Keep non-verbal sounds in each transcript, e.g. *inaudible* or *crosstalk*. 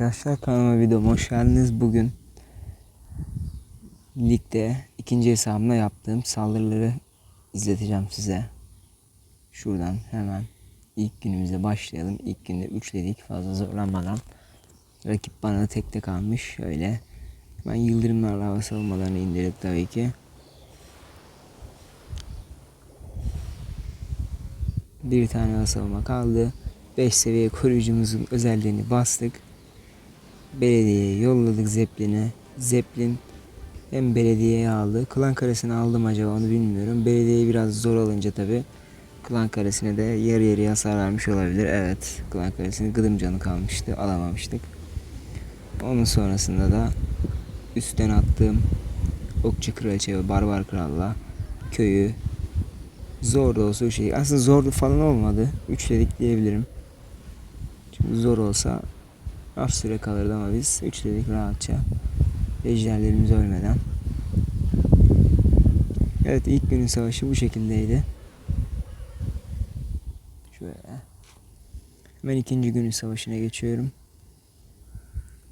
arkadaşlar kanalıma videoma hoş geldiniz. Bugün ligde ikinci hesabımda yaptığım saldırıları izleteceğim size. Şuradan hemen ilk günümüze başlayalım. İlk günde üçledik fazla zorlanmadan. Rakip bana tekte kalmış öyle. Ben yıldırımlarla hava savunmalarını indirdik tabii ki. Bir tane hava savunma kaldı. 5 seviye koruyucumuzun özelliğini bastık. Belediyeye yolladık Zeppelin'e. Zeppelin hem belediyeye aldı. Klan karesini aldım acaba onu bilmiyorum. Belediyeyi biraz zor alınca tabi. Klan karesine de yarı yarıya hasar vermiş olabilir. Evet. Klan karesini gıdım canı kalmıştı. Alamamıştık. Onun sonrasında da üstten attığım Okçu Kraliçe ve Barbar Kral'la köyü zor da olsa şey aslında zor falan olmadı. Üçledik diyebilirim. Çünkü zor olsa az süre kalırdı ama biz üçledik rahatça. Ejderlerimiz ölmeden. Evet ilk günün savaşı bu şekildeydi. Şöyle. Hemen ikinci günün savaşına geçiyorum.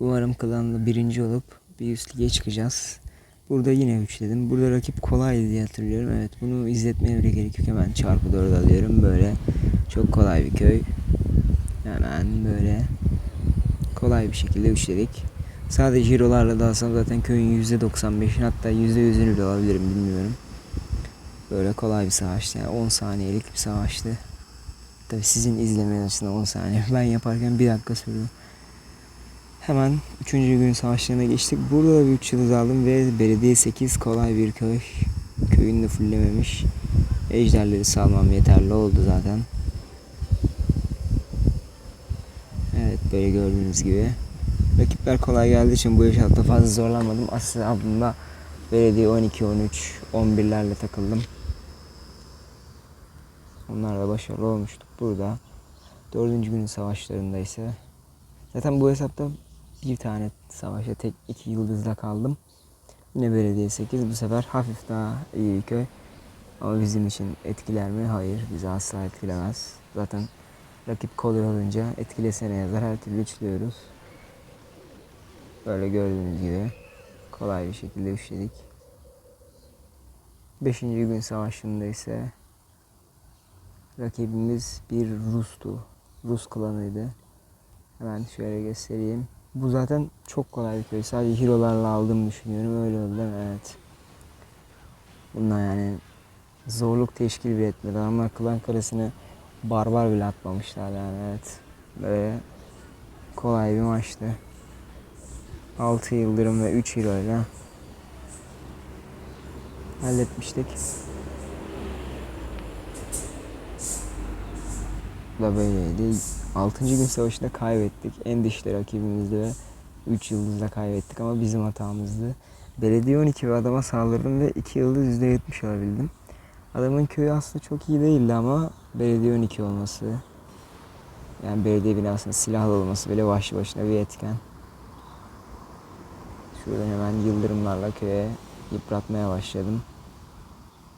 Umarım klanla birinci olup bir üst lige çıkacağız. Burada yine üçledim. Burada rakip kolaydı diye hatırlıyorum. Evet bunu izletmeye bile gerek yok. Hemen çarpı 4 alıyorum. Böyle çok kolay bir köy. Hemen böyle kolay bir şekilde üçledik. Sadece hero'larla da alsam zaten köyün %95'ini hatta %100'ünü bile alabilirim bilmiyorum. Böyle kolay bir savaştı. Yani 10 saniyelik bir savaştı. Tabi sizin izlemeyen açısından 10 saniye. *laughs* Ben yaparken bir dakika sürdü. Hemen 3. gün savaşlarına geçtik. Burada da bir 3 yıldız aldım ve belediye 8 kolay bir köy. Köyünü de fulllememiş. Ejderleri salmam yeterli oldu zaten. Evet böyle gördüğünüz gibi. Rakipler kolay geldiği için bu yaşatta fazla zorlanmadım. Aslında belediye 12, 13, 11'lerle takıldım. Onlarla başarılı olmuştuk. Burada dördüncü günün savaşlarında ise zaten bu hesapta bir tane savaşa tek iki yıldızla kaldım. Yine belediye 8 bu sefer hafif daha iyi bir köy. Ama bizim için etkiler mi? Hayır. Bizi asla etkilemez. Zaten rakip kolay olunca etkilesene yazar. Her türlü üçlüyoruz. Böyle gördüğünüz gibi kolay bir şekilde üçledik. Beşinci gün savaşında ise rakibimiz bir Rus'tu. Rus klanıydı. Hemen şöyle göstereyim. Bu zaten çok kolay bir köy. Sadece hero'larla aldığımı düşünüyorum. Öyle oldu değil mi? Evet. Bunlar yani zorluk teşkil bile etmedi. Ama klan karesine barbar bile atmamışlar yani evet. Böyle kolay bir maçtı. 6 yıldırım ve 3 hero ile halletmiştik. Bu da böyleydi. 6. gün savaşında kaybettik. En dişli rakibimizdi ve 3 yıldızla kaybettik ama bizim hatamızdı. Belediye 12 ve adama saldırdım ve 2 yıldız %70 alabildim. Adamın köyü aslında çok iyi değildi ama belediye 12 olması yani belediye binasının silahlı olması bile başlı başına bir etken. Şuradan hemen yıldırımlarla köye yıpratmaya başladım.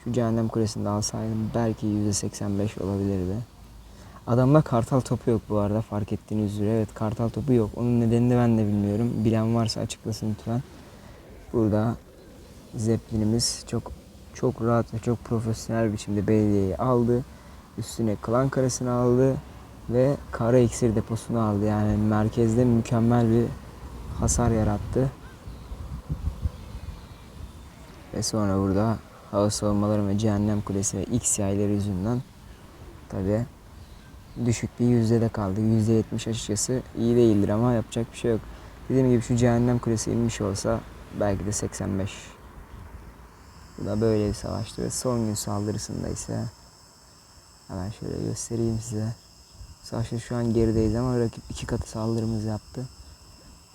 Şu cehennem kulesini de alsaydım belki %85 olabilirdi. Adamda kartal topu yok bu arada fark ettiğiniz üzere. Evet kartal topu yok. Onun nedenini ben de bilmiyorum. Bilen varsa açıklasın lütfen. Burada Zeppelin'imiz çok çok rahat ve çok profesyonel biçimde belediyeyi aldı. Üstüne klan karesini aldı ve kara iksir deposunu aldı. Yani merkezde mükemmel bir hasar yarattı. Ve sonra burada hava savunmaları ve cehennem kulesi ve X yayları yüzünden tabi düşük bir yüzde de kaldı. Yüzde yetmiş açıkçası iyi değildir ama yapacak bir şey yok. Dediğim gibi şu cehennem kulesi inmiş olsa belki de 85. Bu da böyle bir savaştı ve son gün saldırısında ise hemen şöyle göstereyim size. Savaşta şu an gerideyiz ama rakip iki katı saldırımız yaptı.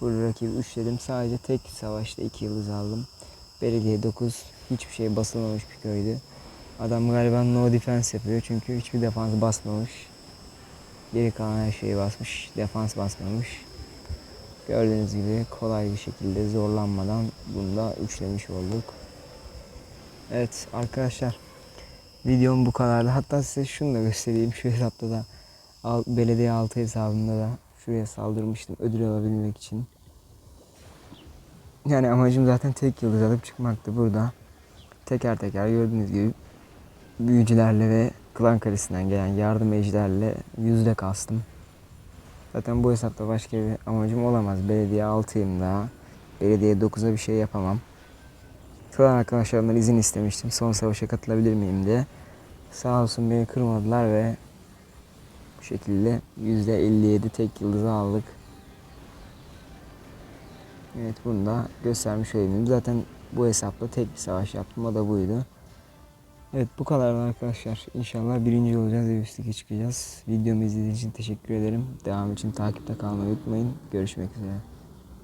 Burada rakibi üçledim. Sadece tek savaşta iki yıldız aldım. Belediye 9 hiçbir şey basılmamış bir köydü. Adam galiba no defense yapıyor çünkü hiçbir defans basmamış. Geri kalan her şeyi basmış. Defans basmamış. Gördüğünüz gibi kolay bir şekilde zorlanmadan bunu da üçlemiş olduk. Evet arkadaşlar videom bu kadardı. Hatta size şunu da göstereyim. Şu hesapta da belediye 6 hesabında da Şuraya saldırmıştım ödül alabilmek için. Yani amacım zaten tek yıldız alıp çıkmaktı burada. Teker teker gördüğünüz gibi büyücülerle ve klan kalesinden gelen yardım ejderle yüzde kastım. Zaten bu hesapta başka bir amacım olamaz. Belediye 6'yım daha. Belediye 9'a bir şey yapamam. Klan arkadaşlarımdan izin istemiştim. Son savaşa katılabilir miyim diye. Sağ olsun beni kırmadılar ve bu şekilde %57 tek yıldızı aldık. Evet bunu da göstermiş olayım. Zaten bu hesapla tek bir savaş yaptım. O da buydu. Evet bu kadar arkadaşlar. İnşallah birinci olacağız ve üst lige çıkacağız. Videomu izlediğiniz için teşekkür ederim. Devam için takipte kalmayı unutmayın. Görüşmek üzere.